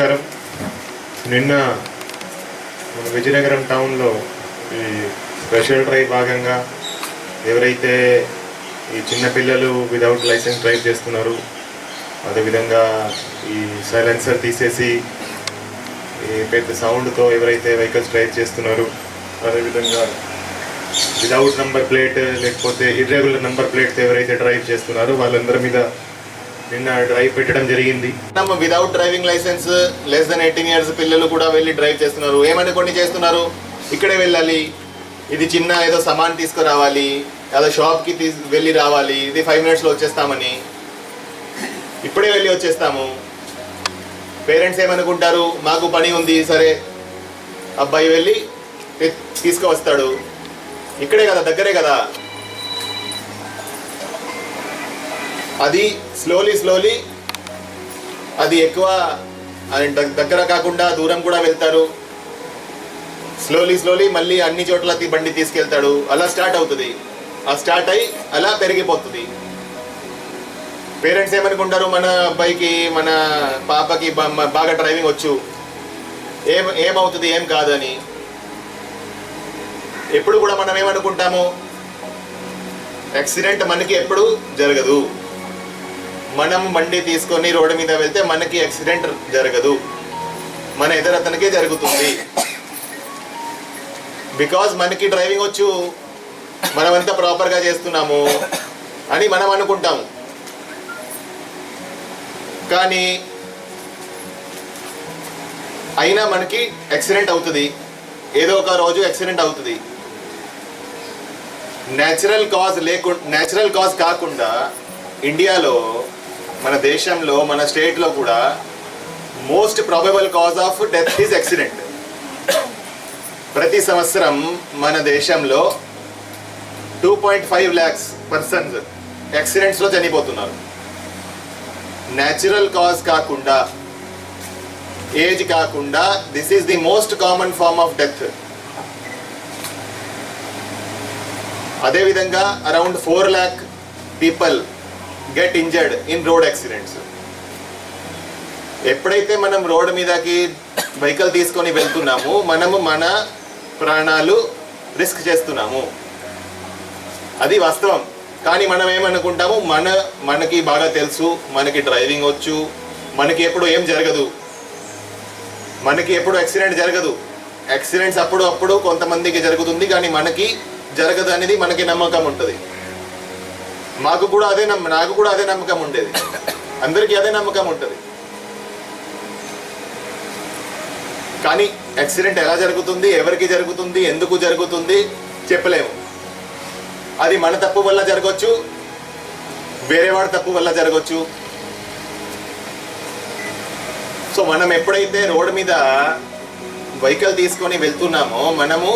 నమస్కారం. నిన్న మన విజయనగరం టౌన్లో ఈ స్పెషల్ డ్రైవ్ భాగంగా ఎవరైతే ఈ చిన్నపిల్లలు విదౌట్ లైసెన్స్ డ్రైవ్ చేస్తున్నారు అదేవిధంగా ఈ సైలెన్సర్ తీసేసి ఈ పెద్ద సౌండ్తో ఎవరైతే వెహికల్స్ డ్రైవ్ చేస్తున్నారు అదేవిధంగా వితౌట్ నంబర్ ప్లేట్ లేకపోతే ఇర్రెగ్యులర్ నంబర్ ప్లేట్తో ఎవరైతే డ్రైవ్ చేస్తున్నారో వాళ్ళందరి మీద నిన్న డ్రైవ్ పెట్టడం జరిగింది. Without driving licence less than eighteen years పిల్లలు కూడా వెళ్ళి డ్రైవ్ చేస్తున్నారు. ఏమనుకొని చేస్తున్నారు? ఇక్కడే వెళ్ళాలి. ఇది చిన్న ఏదో సామాన్ తీసుకురావాలి. ఏదో షాప్కి తీసు వెళ్ళి రావాలి. ఇది ఫైవ్ మినిట్స్లో వచ్చేస్తామని. ఇప్పుడే వెళ్ళి వచ్చేస్తాము. పేరెంట్స్ ఏమనుకుంటారు? మాకు పని ఉంది సరే. అబ్బాయి వెళ్ళి తీసుకువస్తాడు. ఇక్కడే కదా దగ్గరే కదా. అది స్లోలీ స్లోలీ అది ఎక్కువ అది దగ్గర కాకుండా దూరం కూడా వెళ్తారు. స్లోలీ స్లోలీ మళ్ళీ అన్ని చోట్ల బండి తీసుకెళ్తాడు. అలా స్టార్ట్ అవుతుంది. ఆ స్టార్ట్ అయ్యి అలా పెరిగిపోతుంది. పేరెంట్స్ ఏమనుకుంటారు? మన అబ్బాయికి మన పాపకి బాగా డ్రైవింగ్ వచ్చు. ఏం ఏమవుతుంది? ఏం కాదని. ఎప్పుడు కూడా మనం ఏమనుకుంటాము? యాక్సిడెంట్ మనకి ఎప్పుడు జరగదు. మనం బండి తీసుకొని రోడ్డు మీద వెళ్తే మనకి యాక్సిడెంట్ జరగదు. మన ఎదురతనికే జరుగుతుంది. బికాజ్ మనకి డ్రైవింగ్ వచ్చు మనమంతా ప్రాపర్గా చేస్తున్నాము అని మనం అనుకుంటాము. కానీ అయినా మనకి యాక్సిడెంట్ అవుతుంది. ఏదో ఒక రోజు యాక్సిడెంట్ అవుతుంది. న్యాచురల్ కాజ్ లేకుండా న్యాచురల్ కాజ్ కాకుండా ఇండియాలో మన దేశంలో మన స్టేట్లో కూడా most probable cause of death is accident ప్రతి సంవత్సరం మన దేశంలో two point five lakhs persons యాక్సిడెంట్స్లో చనిపోతున్నారు. న్యాచురల్ కాజ్ కాకుండా ఏజ్ కాకుండా this is the most common form of death అదేవిధంగా around four lakh people get injured in road accidents. ఎప్పుడైతే మనం రోడ్ మీదకి వెహికల్ తీసుకొని వెళ్తున్నామో మనము మన ప్రాణాలు రిస్క్ చేస్తున్నాము. అది వాస్తవం. కానీ మనం ఏమనుకుంటాము? మన మనకి బాగా తెలుసు మనకి డ్రైవింగ్ వచ్చు మనకి ఎప్పుడు ఏం జరగదు. మనకి ఎప్పుడు యాక్సిడెంట్ జరగదు. యాక్సిడెంట్స్ అప్పుడు అప్పుడు కొంతమందికి జరుగుతుంది కానీ మనకి జరగదు అనేది మనకి నమ్మకం ఉంటుంది. మాకు కూడా అదే నమ్మ నాకు కూడా అదే నమ్మకం ఉండేది. అందరికీ అదే నమ్మకం ఉంటుంది. కానీ యాక్సిడెంట్ ఎలా జరుగుతుంది ఎవరికి జరుగుతుంది ఎందుకు జరుగుతుంది చెప్పలేము. అది మన తప్పు వల్ల జరగవచ్చు వేరే వాడి తప్పు వల్ల జరగవచ్చు సో మనం ఎప్పుడైతే రోడ్డు మీద వెహికల్ తీసుకొని వెళ్తున్నామో మనము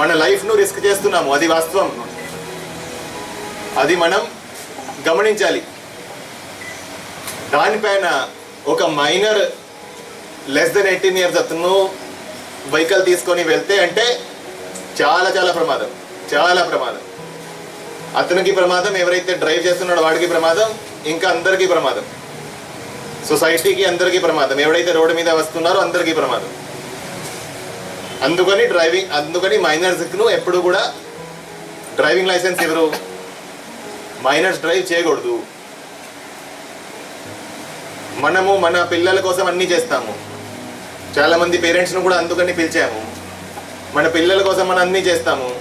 మన లైఫ్ను రిస్క్ చేస్తున్నాము అది వాస్తవం. అది మనం గమనించాలి. దానిపైన ఒక minor less than eighteen years అతను వెహికల్ తీసుకొని వెళ్తే అంటే చాలా చాలా ప్రమాదం. చాలా ప్రమాదం. అతనికి ప్రమాదం ఎవరైతే డ్రైవ్ చేస్తున్నాడో వాడికి ప్రమాదం ఇంకా అందరికీ ప్రమాదం. సొసైటీకి అందరికీ ప్రమాదం. ఎవడైతే రోడ్డు మీద వస్తున్నారో అందరికీ ప్రమాదం. అందుకని డ్రైవింగ్ అందుకని మైనర్స్ను ఎప్పుడు కూడా డ్రైవింగ్ లైసెన్స్ ఎవరు మైనర్స్ డ్రైవ్ చేయకూడదు. మనము మన పిల్లల కోసం అన్నీ చేస్తాము. చాలామంది పేరెంట్స్ను కూడా అందుకని పిలిచాము. మన పిల్లల కోసం మనం అన్నీ చేస్తాము.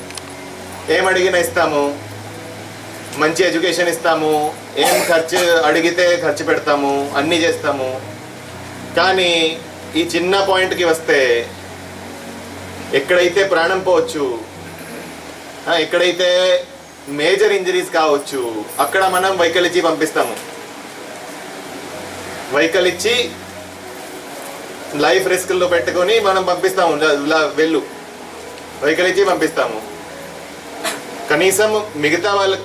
ఏం అడిగినా ఇస్తాము. మంచి ఎడ్యుకేషన్ ఇస్తాము. ఏం ఖర్చు అడిగితే ఖర్చు పెడతాము. అన్నీ చేస్తాము. కానీ ఈ చిన్న పాయింట్కి వస్తే ఎక్కడైతే ప్రాణం పోవచ్చు ఎక్కడైతే మేజర్ ఇంజరీస్ కావచ్చు. అక్కడ మనం వెహికల్ ఇచ్చి పంపిస్తాము. వెహికల్ ఇచ్చి లైఫ్ రిస్క్లో పెట్టుకొని మనం పంపిస్తాము. వెళ్ళు. వెహికల్ ఇచ్చి పంపిస్తాము. కనీసం మిగతా వాళ్ళ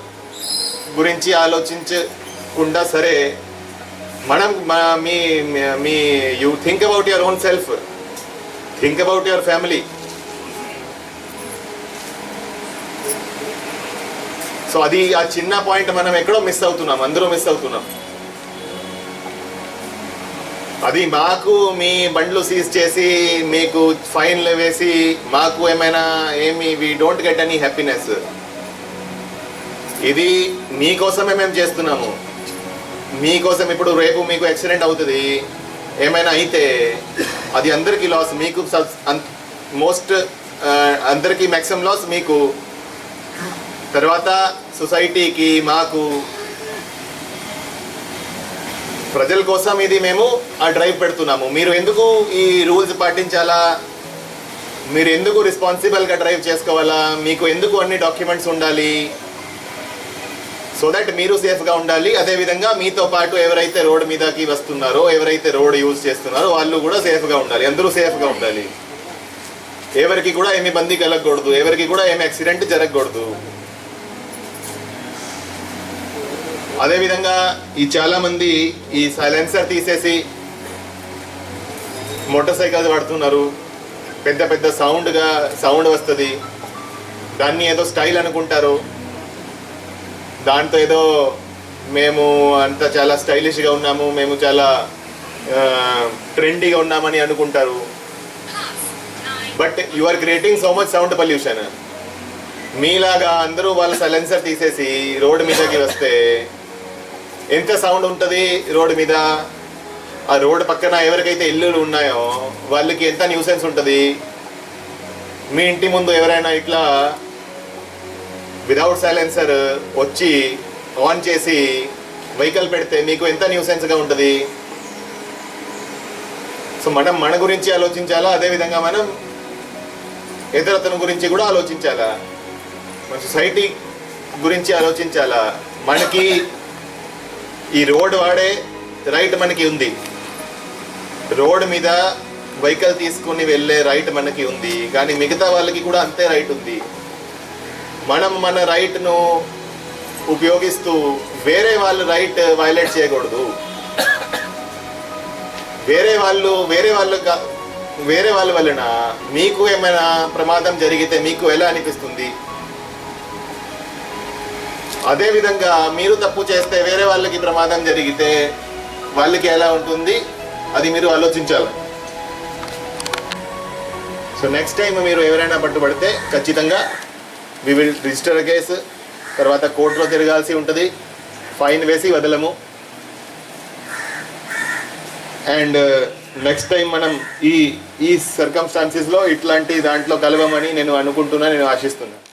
గురించి ఆలోచించకుండా సరే మనం మీ మీ- మీ you think about your own self think about your family so అది ఆ చిన్న పాయింట్ మనం ఎక్కడో మిస్ అవుతున్నాం అందరూ మిస్ అవుతున్నాం. అది మాకు మీ బండ్లు సీజ్ చేసి మీకు ఫైన్లు వేసి మాకు ఏమైనా ఏమి we don't get any happiness ఇది మీకోసమే మేము చేస్తున్నాము. మీకోసం ఇప్పుడు రేపు మీకు యాక్సిడెంట్ అవుతుంది. ఏమైనా అయితే అది అందరికీ లాస్ మీకు మోస్ట్ uh, అందరికీ మ్యాక్సిమం లాస్ మీకు తర్వాత సొసైటీకి మాకు ప్రజల కోసం ఇది మేము ఆ డ్రైవ్ పెడుతున్నాము. మీరు ఎందుకు ఈ రూల్స్ పాటించాలా? మీరు ఎందుకు రెస్పాన్సిబుల్గా డ్రైవ్ చేసుకోవాలా? మీకు ఎందుకు అన్ని డాక్యుమెంట్స్ ఉండాలి? సో దట్ మీరు సేఫ్గా ఉండాలి. అదేవిధంగా మీతో పాటు ఎవరైతే రోడ్ మీదకి వస్తున్నారో ఎవరైతే రోడ్ యూజ్ చేస్తున్నారో వాళ్ళు కూడా సేఫ్గా ఉండాలి. అందరూ సేఫ్గా ఉండాలి. ఎవరికి కూడా ఏమి ఇబ్బంది కలగకూడదు. ఎవరికి కూడా ఏమి యాక్సిడెంట్ జరగకూడదు. అదేవిధంగా ఈ చాలా మంది ఈ సైలెన్సర్ తీసేసి మోటార్ సైకిల్స్ పడుతున్నారు పెద్ద పెద్ద సౌండ్గా సౌండ్ వస్తుంది. దాన్ని ఏదో స్టైల్ అనుకుంటారు. దాంతో ఏదో మేము అంత చాలా స్టైలిష్గా ఉన్నాము. మేము చాలా ట్రెండీగా ఉన్నామని అనుకుంటారు. But you are creating so much sound pollution. మీలాగా అందరూ వాళ్ళ సైలెన్సర్ తీసేసి రోడ్డు మీదకి వస్తే ఎంత సౌండ్ ఉంటుంది రోడ్డు మీద? ఆ రోడ్డు పక్కన ఎవరికైతే ఇల్లులు ఉన్నాయో వాళ్ళకి ఎంత న్యూసెన్స్ ఉంటుంది? మీ ఇంటి ముందు ఎవరైనా ఇట్లా వితౌట్ సైలెన్సర్ వచ్చి ఆన్ చేసి వెహికల్ పెడితే మీకు ఎంత న్యూసెన్స్గా ఉంటుంది? సో మనం మన గురించి ఆలోచించాలా? అదేవిధంగా మనం ఇతరతను గురించి కూడా ఆలోచించాలా? మన సొసైటీ గురించి ఆలోచించాలా? మనకి ఈ రోడ్ వాడే రైట్ మనకి ఉంది. రోడ్ మీద వెహికల్ తీసుకుని వెళ్ళే రైట్ మనకి ఉంది. కానీ మిగతా వాళ్ళకి కూడా అంతే రైట్ ఉంది. మనం మన రైట్ను ఉపయోగిస్తూ వేరే వాళ్ళు రైట్ వైలేట్ చేయకూడదు. వేరే వాళ్ళు వేరే వాళ్ళు వేరే వాళ్ళ వలన మీకు ఏమైనా ప్రమాదం జరిగితే మీకు ఎలా అనిపిస్తుంది? అదే విధంగా మీరు తప్పు చేస్తే వేరే వాళ్ళకి ప్రమాదం జరిగితే వాళ్ళకి ఎలా ఉంటుంది? అది మీరు ఆలోచించాలి. సో నెక్స్ట్ టైం మీరు ఎవరైనా పట్టుబడితే ఖచ్చితంగా వి విల్ రిజిస్టర్ కేసు తర్వాత కోర్టులో తిరగాల్సి ఉంటుంది. ఫైన్ వేసి వదలము. అండ్ నెక్స్ట్ టైం మనం ఈ ఈ సర్కమ్స్టాన్సెస్లో ఇట్లాంటి దాంట్లో కలవమని నేను అనుకుంటున్నా నేను ఆశిస్తున్నాను